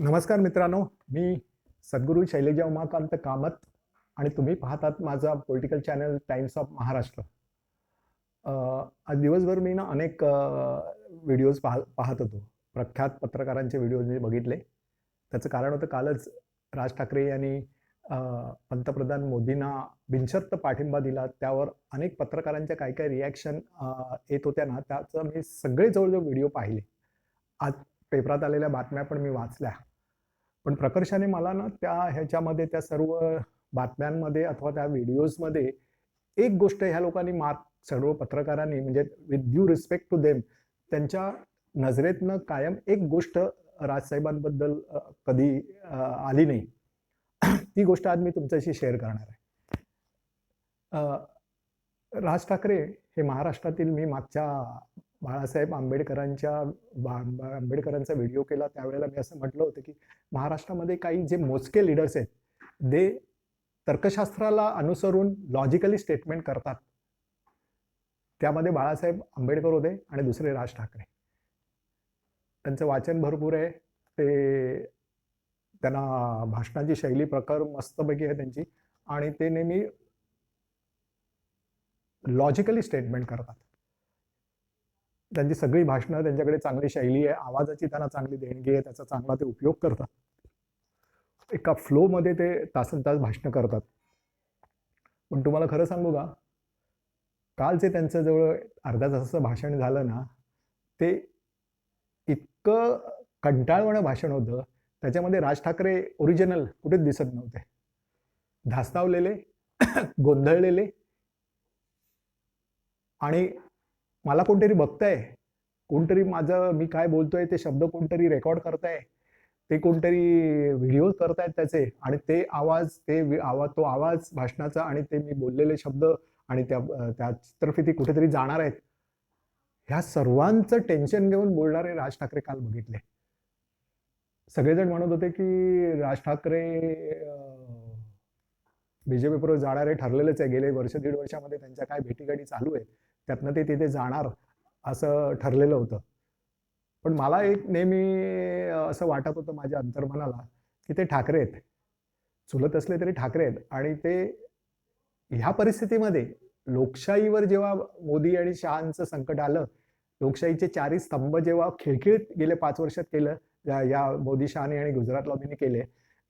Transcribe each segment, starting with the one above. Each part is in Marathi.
नमस्कार मित्रांनो मी सद्गुरू शैलेजा उमाकांत कामत आणि तुम्ही पाहतात माझा political channel times of Maharashtra आज दिवसभर मी ना अनेक व्हिडिओज पाह पाहत होतो. प्रख्यात पत्रकारांचे व्हिडिओज मी बघितले. त्याचं कारण होतं कालच राज ठाकरे यांनी पंतप्रधान मोदींना बिनशर्त पाठिंबा दिला. त्यावर अनेक पत्रकारांच्या काही काही रिॲक्शन येत होत्या ना. त्याचं मी सगळे जवळजवळ व्हिडिओ पाहिले. आज पेपरात आलेल्या बातम्या पण मी वाचल्या. पण प्रकर्षाने मला ना त्या ह्याच्यामध्ये त्या सर्व बातम्यांमध्ये अथवा त्या व्हिडिओजमध्ये एक गोष्ट ह्या लोकांनी मार्क सर्व पत्रकारांनी म्हणजे with due respect to them त्यांच्या नजरेतनं कायम एक गोष्ट राजसाहेबांबद्दल कधी आली नाही. ती गोष्ट आज मी तुमच्याशी शेअर करणार आहे. राज ठाकरे हे महाराष्ट्रातील मी मागच्या बाळासाहेब आंबेडकरांच्या आंबेडकरांचा व्हिडिओ केला. त्यावेळेला मी असं म्हटलं होतं की महाराष्ट्रामध्ये काही जे मोजके लीडर्स आहेत ते तर्कशास्त्राला अनुसरून लॉजिकली स्टेटमेंट करतात. त्यामध्ये बाळासाहेब आंबेडकर होते आणि दुसरे राज ठाकरे. त्यांचं वाचन भरपूर आहे. ते त्यांना भाषणाची शैली प्रकार मस्तपैकी आहे त्यांची. आणि ते नेहमी लॉजिकली स्टेटमेंट करतात. त्यांची सगळी भाषणं त्यांच्याकडे चांगली शैली आहे आवाजाची त्यांना चांगली देणगी आहे त्याचा चांगला ते उपयोग करतात. एका फ्लोमध्ये ते तासन तास भाषणं करतात. पण तुम्हाला खरं सांगू का? काल जे त्यांचं जवळ अर्ध्या तासाचं भाषण झालं ना ते इतकं कंटाळवाणं भाषण होतं त्याच्यामध्ये राज ठाकरे ओरिजिनल कुठेच दिसत नव्हते. धास्तावलेले गोंधळलेले आणि मला कोणतरी बघताय. कोणतरी माझं मी काय बोलतोय ते शब्द कोणतरी रेकॉर्ड करताय. ते कोणतरी व्हिडिओ करतायत त्याचे. आणि ते आवाज ते आवाज तो आवाज भाषणाचा आणि ते मी बोललेले शब्द आणि त्या त्या चित्रफिती कुठेतरी जाणार आहेत. ह्या सर्वांचं टेन्शन घेऊन बोलणारे राज ठाकरे काल बघितले. सगळेजण म्हणत होते की राज ठाकरे बीजेपी बरोबर जाणारे ठरलेलेच आहे. गेले वर्ष दीड वर्षामध्ये त्यांच्या काय भेटीगाडी चालू आहेत. त्यातनं ते तिथे जाणार असं ठरलेलं होतं. पण मला एक नेहमी असं वाटत होतं माझ्या अंतर्मनाला की ते ठाकरे आहेत. चुलत असले तरी ठाकरे आहेत. आणि ते ह्या परिस्थितीमध्ये लोकशाहीवर जेव्हा मोदी आणि शहांचं संकट आलं लोकशाहीचे चारही स्तंभ जेव्हा खिळखिळत गेले पाच वर्षात केलं या या मोदी शहाने आणि गुजरात लॉबीने केले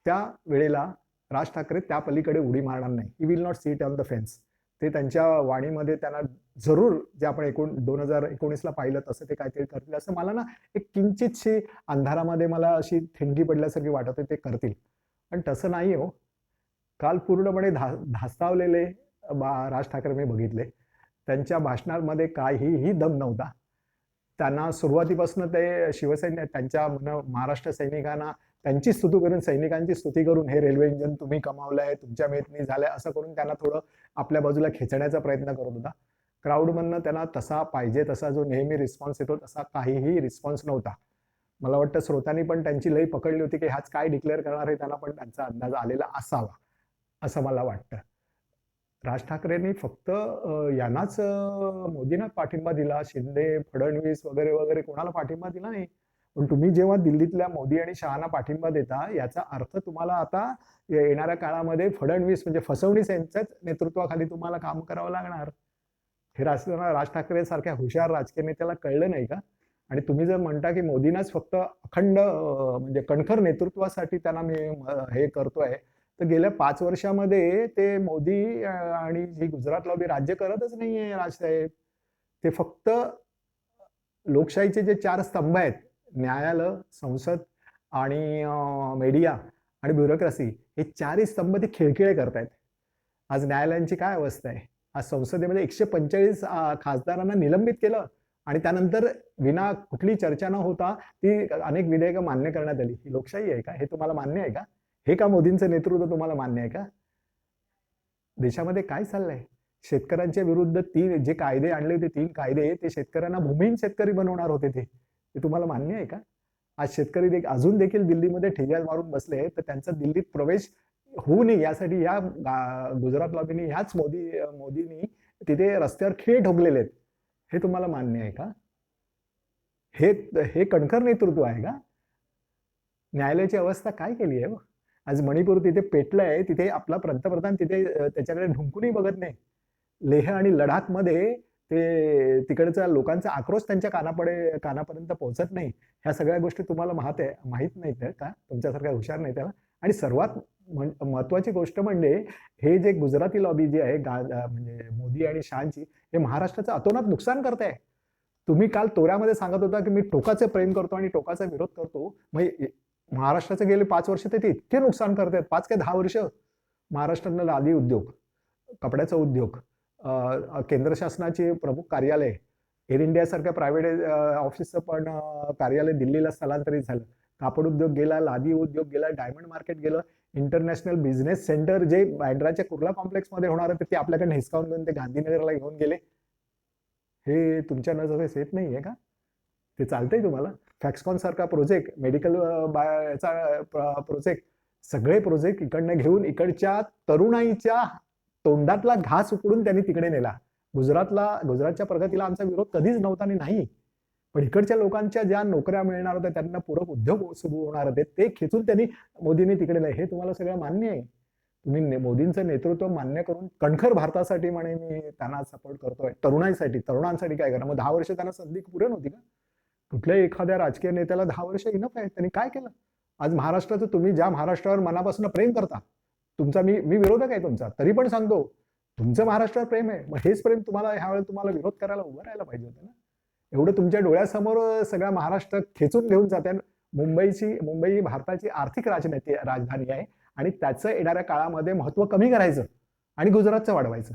त्या वेळेला राज ठाकरे त्या पलीकडे उडी मारणार नाही. He will not sit on the fence ते त्यांच्या वाणीमध्ये त्यांना जरूर जे आपण एकूण दोन हजार एकोणीसला पाहिलं तसं ते काहीतरी करतील. असं मला ना एक किंचितशी अंधारामध्ये मला अशी ठिणगी पडल्यासारखी वाटत होती ते करतील. पण तसं नाही हो. काल पूर्णपणे धा धास्तावलेले बा राज ठाकरे मी बघितले. त्यांच्या भाषणामध्ये काहीही दम नव्हता. त्यांना सुरुवातीपासून ते शिवसैन्य त्यांच्या मन- महाराष्ट्र सैनिकांना त्यांची स्तुती करून सैनिकांची स्तुती करून हे रेल्वे इंजन तुम्ही कमावलं आहे तुमच्या मेतनी झालंय असं करून त्यांना थोडं आपल्या बाजूला खेचण्याचा प्रयत्न करत होता. क्राऊडमधनं त्यांना तसा पाहिजे तसा जो नेहमी रिस्पॉन्स येतो तसा काहीही रिस्पॉन्स नव्हता. मला वाटतं श्रोत्यांनी पण त्यांची लई पकडली होती की ह्याच काय डिक्लेअर करणार आहे त्यांना पण त्यांचा अंदाज आलेला असावा असं मला वाटतं. राज ठाकरेंनी फक्त यांनाच मोदींना पाठिंबा दिला शिंदे फडणवीस वगैरे वगैरे कोणाला पाठिंबा दिला नाही. पण तुम्ही जेव्हा दिल्लीतल्या मोदी आणि शहाना पाठिंबा देता याचा अर्थ तुम्हाला आता येणाऱ्या काळामध्ये फडणवीस म्हणजे फसवणीस यांच्याच नेतृत्वाखाली तुम्हाला काम करावं लागणार. हे राज राज ठाकरे सारख्या हुशार राजकीय नेत्याला कळलं नाही का? आणि तुम्ही जर म्हणता की मोदींनाच फक्त अखंड म्हणजे कणखर नेतृत्वासाठी त्यांना मी हे करतोय तर गेल्या पाच वर्षामध्ये ते मोदी आणि ही गुजरातला उभी राज्य करतच नाहीये राजसाहेब. ते फक्त लोकशाहीचे जे चार स्तंभ आहेत न्यायालय संसद आणि मीडिया आणि ब्युरोक्रसी हे चारही स्तंभ ते खिळखिळे करतायत. आज न्यायालयांची काय अवस्था आहे? आज संसदेमध्ये एकशे पंचेचाळीस खासदारांना निलंबित केलं आणि त्यानंतर विना कुठली चर्चा न होता ती अनेक विधेयकं मान्य करण्यात आली. ही लोकशाही आहे का? हे तुम्हाला मान्य आहे का? हे का मोदींचं नेतृत्व तुम्हाला मान्य आहे का? देशामध्ये काय चाललंय? शेतकऱ्यांच्या विरुद्ध तीन जे कायदे आणले होते तीन कायदे ते शेतकऱ्यांना भूमिहीन शेतकरी बनवणार होते ते. ते तुम्हाला मान्य आहे का? आज शेतकरी देख अजून देखील दिल्लीमध्ये ठिय्या मारून बसले तर त्यांचा दिल्लीत प्रवेश होऊ नये यासाठी या गुजरात लॉबीने ह्याच मोदी मोदींनी तिथे रस्त्यावर खेळ ठोकलेले आहेत हे तुम्हाला मान्य आहे का? हे हे कणखर नेतृत्व आहे का? न्यायालयाची अवस्था काय केली आहे हो? आज मणिपूर तिथे पेटलं आहे तिथे आपला पंतप्रधान तिथे त्याच्याकडे ढुंकूनही बघत नाही. लेह आणि लडाखमध्ये ते तिकडचा लोकांचा आक्रोश त्यांच्या कानापडे कानापर्यंत पोहोचत नाही. ह्या सगळ्या गोष्टी तुम्हाला माहत आहे माहीत नाहीत का? तुमच्यासारख्या हुशार नाही त्याला आणि सर्वात म्हण- महत्वाची गोष्ट म्हणजे हे जे गुजराती लॉबी जी आहे गा म्हणजे मोदी आणि शहाची हे महाराष्ट्राचं अतोनात नुकसान करत आहे. तुम्ही काल तोऱ्यामध्ये सांगत होता की मी टोकाचे प्रेम करतो आणि टोकाचा विरोध करतो. मग महाराष्ट्राचे गेले पाच वर्ष ते ते इतके नुकसान करतात पाच काय दहा वर्ष? महाराष्ट्रातला लादी उद्योग कपड्याचा उद्योग केंद्र शासनाचे प्रमुख कार्यालय एअर इंडियासारख्या प्रायव्हेट ऑफिसचं पण कार्यालय दिल्लीला स्थलांतरित झालं. कापड उद्योग गेला लादी उद्योग गेला डायमंड मार्केट गेलं इंटरनॅशनल बिझनेस सेंटर जे बँड्राच्या कुर्ला कॉम्प्लेक्समध्ये होणार होते ते आपल्याकडे हिसकावून घेऊन ते गांधीनगरला घेऊन गेले. हे तुमच्या नजरेस येत नाही आहे का? ते चालतंय तुम्हाला? फॅक्सकॉन सारखा प्रोजेक्ट मेडिकल याचा प्रोजेक्ट सगळे प्रोजेक्ट इकडनं घेऊन इकडच्या तरुणाईच्या तोंडातला घास उकडून त्यांनी तिकडे नेला. गुजरातला गुजरातच्या प्रगतीला आमचा विरोध कधीच नव्हता आणि नाही. पण इकडच्या लोकांच्या ज्या नोकऱ्या मिळणार होत्या त्यांना पूरक उद्योग सुरू होणार होते ते खेचून त्यांनी मोदींनी तिकडे हे तुम्हाला सगळं मान्य आहे. तुम्ही ने- मोदींचं नेतृत्व मान्य करून कणखर भारतासाठी म्हणे मी त्यांना सपोर्ट करतोय. तरुणाईसाठी तरुणांसाठी काय करा मग दहा वर्ष त्यांना संधी पुरे नव्हती का? कुठल्याही एखाद्या राजकीय नेत्याला दहा वर्ष इनफ आहे त्यांनी काय केलं? आज महाराष्ट्राचं तुम्ही ज्या महाराष्ट्रावर मनापासून प्रेम करता तुमचा मी मी विरोधक आहे तुमचा. तरी पण सांगतो तुमचं महाराष्ट्रावर प्रेम आहे. मग हेच प्रेम तुम्हाला ह्यावेळेला तुम्हाला विरोध करायला उभं राहायला पाहिजे होतं ना? एवढं तुमच्या डोळ्यासमोर सगळा महाराष्ट्र खेचून घेऊन जाते मुंबईची मुंबई ही भारताची आर्थिक राजनीती राजधानी आहे. आणि त्याचं येणाऱ्या काळामध्ये महत्त्व कमी करायचं आणि गुजरातचं वाढवायचं.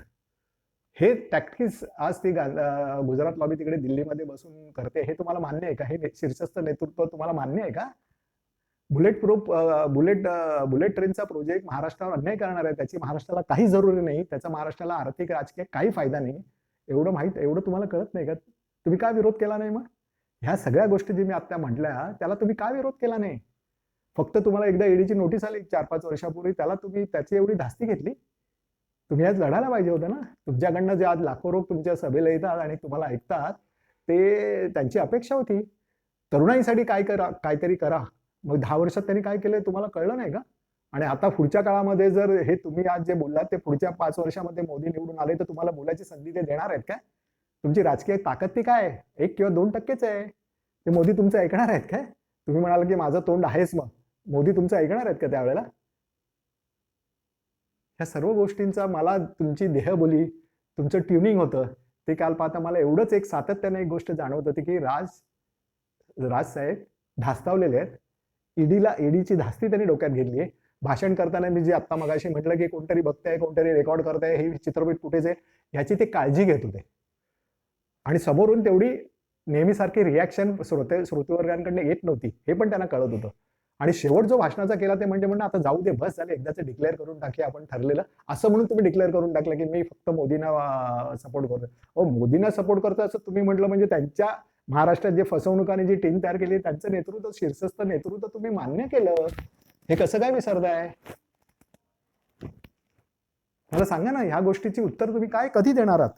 हे टॅक्टिक्स आज ती गुजरात लॉबी तिकडे दिल्लीमध्ये बसून करते हे तुम्हाला मान्य आहे का? हे शीर्षस्थ नेतृत्व तुम्हाला मान्य आहे का? बुलेट प्रूफ बुलेट बुलेट ट्रेनचा प्रोजेक्ट महाराष्ट्रावर अन्याय करणार आहे. त्याची महाराष्ट्राला काही जरुरी नाही. त्याचा महाराष्ट्राला आर्थिक राजकीय काही फायदा नाही. एवढं माहीत एवढं तुम्हाला कळत नाही का? तुम्ही काय विरोध केला नाही मग? ह्या सगळ्या गोष्टी जी मी आता म्हटल्या त्याला तुम्ही का विरोध केला नाही? फक्त तुम्हाला एकदा ईडीची नोटीस आली चार पाच वर्षापूर्वी त्याला तुम्ही त्याची एवढी धास्ती घेतली? तुम्ही आज लढायला पाहिजे होतं ना? तुमच्याकडनं जे आज लाखो लोक तुमच्या सभेला येतात आणि तुम्हाला ऐकतात ते त्यांची अपेक्षा होती. तरुणाईसाठी काय करा काहीतरी करा. मग दहा वर्षात त्यांनी काय केलं तुम्हाला कळलं नाही का? आणि आता पुढच्या काळामध्ये जर हे तुम्ही आज जे बोललात ते पुढच्या पाच वर्षामध्ये मोदी निवडून आले तर तुम्हाला बोलायची संधी ते देणार आहेत काय? तुमची राजकीय ताकद ती काय? एक किंवा दोन टक्केच आहे. ते मोदी तुमचं ऐकणार आहेत काय? तुम्ही म्हणाल की माझं तोंड आहेच मग. मोदी तुमचं ऐकणार आहेत का त्यावेळेला? ह्या सर्व गोष्टींचा मला तुमची देहबोली तुमचं ट्युनिंग होतं. ते काल पाहता मला एवढंच एक सातत्याने एक गोष्ट जाणवत होती की राज राजसाहेब धास्तावलेले आहेत. ईडीला ईडीची धास्ती त्यांनी डोक्यात घेतली आहे. भाषण करताना मी जे आत्ता मगाशी म्हटलं की कोणतरी बघताय कोणतरी रेकॉर्ड करताय हे चित्रपट कुठेच आहे ह्याची ते काळजी घेत होते. आणि समोरून तेवढी नेहमीसारखी रिॲक्शन श्रोते श्रोतेवर्गांकडनं येत नव्हती. हे पण त्यांना कळत होतं. आणि शेवट जो भाषणाचा केला ते म्हणजे म्हणणं आता जाऊ दे बस झाले एकदाचं डिक्लेअर करून टाकूया आपण ठरलेलं. असं म्हणून तुम्ही डिक्लेअर करून टाकलं की मी फक्त मोदींना सपोर्ट करतो ओ मोदींना सपोर्ट करतो असं तुम्ही म्हटलं म्हणजे त्यांच्या महाराष्ट्रात जे फसवणुकाने जी टीम तयार केली त्यांचं नेतृत्व शीर्षस्थ नेतृत्व तुम्ही मान्य केलं. हे कसं काय विसरताय? मला सांगा ना ह्या गोष्टीची उत्तर तुम्ही काय कधी देणार आहात?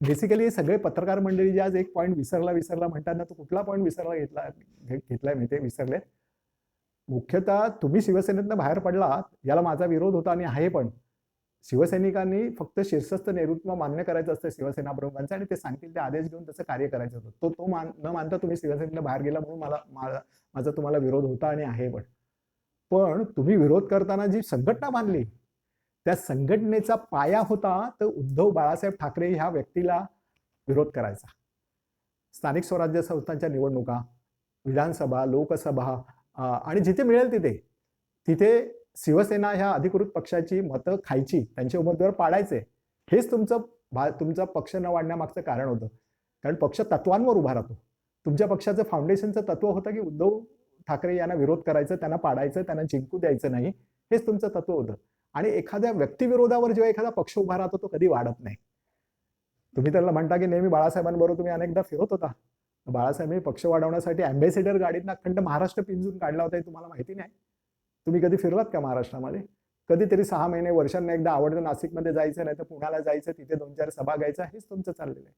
बेसिकली हे सगळे पत्रकार मंडळी जे आज एक पॉईंट विसरला विसरला म्हणतात ना तो कुठला पॉईंट विसरला घेतला घेतलाय मी ते विसरले मुख्यतः तुम्ही शिवसेनेतनं बाहेर पडला याला माझा विरोध होता आणि आहे पण. शिवसैनिकांनी फक्त शीर्षस्थ नेतृत्व मान्य करायचं असतं शिवसेना प्रमुखांचं आणि ते सांगतील ते आदेश घेऊन तसं कार्य करायचं होतं. तो तो मान न मानता तुम्ही शिवसेनेला बाहेर गेला म्हणून मला माझा तुम्हाला विरोध होता आणि आहे पण. पण तुम्ही विरोध करताना जी संघटना बांधली त्या संघटनेचा पाया होता तर उद्धव बाळासाहेब ठाकरे ह्या व्यक्तीला विरोध करायचा. स्थानिक स्वराज्य संस्थांच्या निवडणुका विधानसभा लोकसभा आणि जिथे मिळेल तिथे. तिथे शिवसेना ह्या अधिकृत पक्षाची मतं खायची त्यांचे उमेदवार पाडायचे. हेच तुमचं भा तुमचा पक्ष न वाढण्यामागचं कारण होतं. कारण पक्ष तत्वांवर उभा राहतो. तुमच्या पक्षाचं फाउंडेशनचं तत्व होतं की उद्धव ठाकरे यांना विरोध करायचं त्यांना पाडायचं त्यांना जिंकू द्यायचं नाही. हेच तुमचं तत्व होतं. आणि एखाद्या व्यक्तिविरोधावर जेव्हा एखादा पक्ष उभा राहतो तो कधी वाढत नाही. तुम्ही त्याला म्हणता की नेहमी बाळासाहेबांबरोबर तुम्ही अनेकदा फिरत होता. बाळासाहेबांनी पक्ष वाढवण्यासाठी अँबॅसेडर गाडीतनं अखंड महाराष्ट्र पिंजून काढला होता हे तुम्हाला माहिती नाही. तुम्ही कधी फिरलात का महाराष्ट्रामध्ये? कधीतरी सहा महिने वर्षांना एकदा आवडतं नाशिकमध्ये जायचं नाही तर पुण्याला जायचं तिथे दोन चार सभा घ्यायचा हेच तुमचं चाललेलं आहे.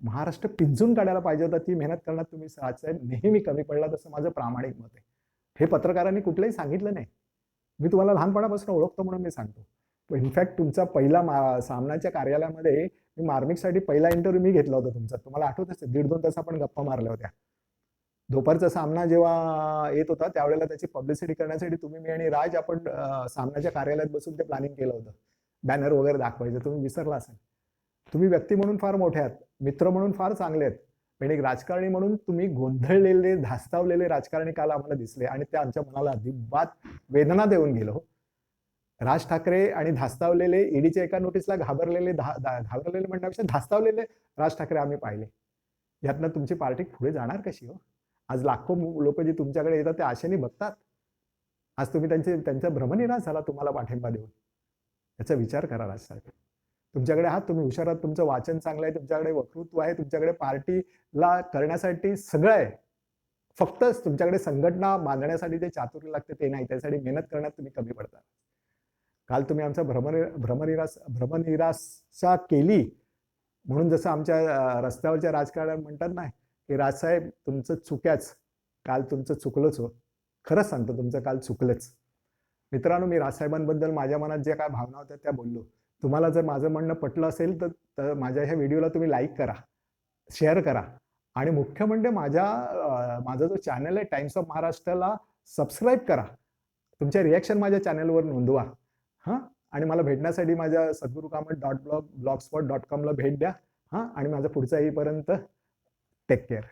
महाराष्ट्र पिंजून काढायला पाहिजे होता ती मेहनत करण्यात तुम्ही साहेब नेहमी कमी पडला तसं माझं प्रामाणिक मत आहे. हे पत्रकारांनी कुठलंही सांगितलं नाही. मी तुम्हाला लहानपणापासून ओळखतो म्हणून मी सांगतो. इनफॅक्ट तुमचा पहिला मा सामनाच्या कार्यालयामध्ये मी मार्मिकसाठी पहिला इंटरव्ह्यू मी घेतला होता तुमचा. तुम्हाला आठवत असेल दीड दोन तास आपण गप्पा मारल्या होत्या. दुपारचा सामना जेव्हा येत होता त्यावेळेला त्याची पब्लिसिटी करण्यासाठी तुम्ही मी आणि राज आपण सामनाच्या कार्यालयात बसून ते प्लॅनिंग केलं होतं. बॅनर वगैरे दाखवायचं तुम्ही विसरला असाल. तुम्ही व्यक्ती म्हणून फार मोठे आहात मित्र म्हणून फार चांगले आहेत. आणि एक राजकारणी म्हणून तुम्ही गोंधळलेले धास्तावलेले राजकारणी काल आम्हाला दिसले आणि ते आमच्या मनाला अजिबात वेदना देऊन गेलो हो. राज ठाकरे आणि धास्तावलेले ईडीच्या एका नोटीसला घाबरलेले धा- घाबरलेले म्हणण्यापेक्षा धास्तावलेले राज ठाकरे आम्ही पाहिले. यातनं तुमची पार्टी पुढे जाणार कशी हो? आज लाखो लोक जे तुमच्याकडे येतात ते आशेने बघतात. आज तुम्ही त्यांचे त्यांचा भ्रमनिराश झाला तुम्हाला पाठिंबा देऊन. याचा विचार करा राज ठाकरे. तुमच्याकडे आहात तुम्ही हुशार आहात तुमचं वाचन चांगलं आहे तुमच्याकडे वक्तृत्व आहे तुमच्याकडे पार्टीला करण्यासाठी सगळं आहे. फक्तच तुमच्याकडे संघटना बांधण्यासाठी जे चातुर्य लागते ते नाही त्यासाठी मेहनत करण्यात तुम्ही कमी पडता. काल तुम्ही आमचा भ्रमर भ्रमनिरास भ्रमनिराशा केली. म्हणून जसं आमच्या रस्त्यावरच्या राजकारण म्हणतात ना की राजसाहेब तुमचं चुक्याच काल तुमचं चुकलंच हो. खरंच सांगतो तुमचं काल चुकलंच. मित्रांनो मी राजसाहेबांबद्दल माझ्या मनात ज्या काय भावना होत्या त्या बोललो. तुम्हाला जर माझं म्हणणं पटलं असेल तर माझ्या ह्या व्हिडिओला तुम्ही लाईक करा शेअर करा. आणि मुख्य म्हणजे माझ्या माझा जो चॅनल आहे टाइम्स ऑफ महाराष्ट्राला सबस्क्राईब करा. तुमच्या रिॲक्शन माझ्या चॅनलवर नोंदवा. हां? आणि मला भेटण्यासाठी माझ्या Sadguru Kamat dot blogspot dot कॉमला भेट द्या. हां? आणि माझा पुढचा येईपर्यंत टेक केअर